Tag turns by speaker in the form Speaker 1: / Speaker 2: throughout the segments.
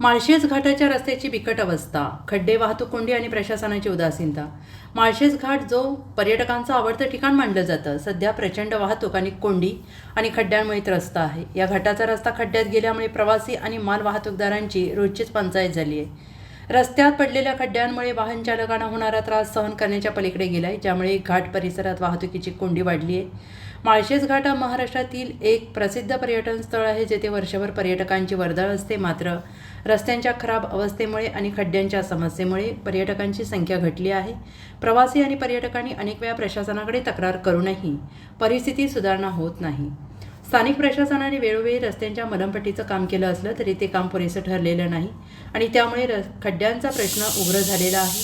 Speaker 1: माळशेज घाटाच्या रस्त्याची बिकट अवस्था खड्डे वाहतूक कोंडी आणि प्रशासनाची उदासीनता. माळशेज घाट जो पर्यटकांचं आवडतं ठिकाण मानलं जातं सध्या प्रचंड वाहतूक आणि कोंडी आणि खड्ड्यांमुळे त्रस्त आहे. या घाटाचा रस्ता खड्ड्यात गेल्यामुळे प्रवासी आणि माल वाहतूकदारांची रोजचीच पंचायत झाली आहे. रस्त्यात पडलेल्या खड्ड्यांमुळे वाहन चालकांना होणारा त्रास सहन करण्याच्या पलीकडे गेलाय ज्यामुळे घाट परिसरात वाहतुकीची कोंडी वाढली आहे. माळशेज घाट हा महाराष्ट्रातील एक प्रसिद्ध पर्यटन स्थळ आहे जेथे वर्षभर पर्यटकांची वर्दळ असते. मात्र रस्त्यांच्या खराब अवस्थेमुळे आणि खड्ड्यांच्या समस्येमुळे पर्यटकांची संख्या घटली आहे. प्रवासी आणि पर्यटकांनी अनेक वेळा प्रशासनाकडे तक्रार करूनही परिस्थिती सुधारणा होत नाही. स्थानिक प्रशासनाने वेळोवेळी रस्त्यांच्या मलमपट्टीचं काम केलं असलं तरी ते काम पुरेसं ठरलेलं नाही आणि त्यामुळे र खड्ड्यांचा प्रश्न उग्र झालेला आहे.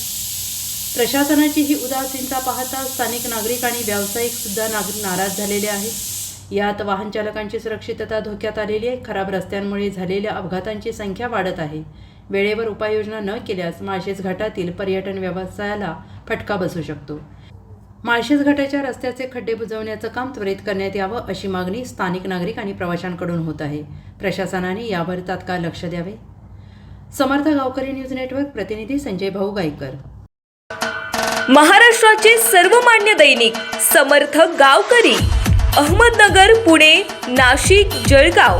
Speaker 1: प्रशासनाची ही उदासीनता पाहता स्थानिक नागरिक आणि व्यावसायिक सुद्धा नागरिक नाराज झालेले आहेत. यात वाहन चालकांची सुरक्षितता धोक्यात आलेली आहे. खराब रस्त्यांमुळे झालेल्या अपघातांची संख्या वाढत आहे. वेळेवर उपाययोजना न केल्यास माळशेज घाटातील पर्यटन व्यवसायाला फटका बसू शकतो. माळशेज घाटाच्या रस्त्याचे खड्डे बुजवण्याचं काम त्वरित करण्यात यावं अशी मागणी स्थानिक नागरिक आणि प्रवाशांकडून होत आहे. प्रशासनाने यावर तात्काळ लक्ष द्यावे. समर्थ गावकरी न्यूज नेटवर्क प्रतिनिधी संजय भाऊ गायकर
Speaker 2: महाराष्ट्राचे सर्वमान्य दैनिक समर्थ गावकरी. अहमदनगर पुणे नाशिक जळगाव.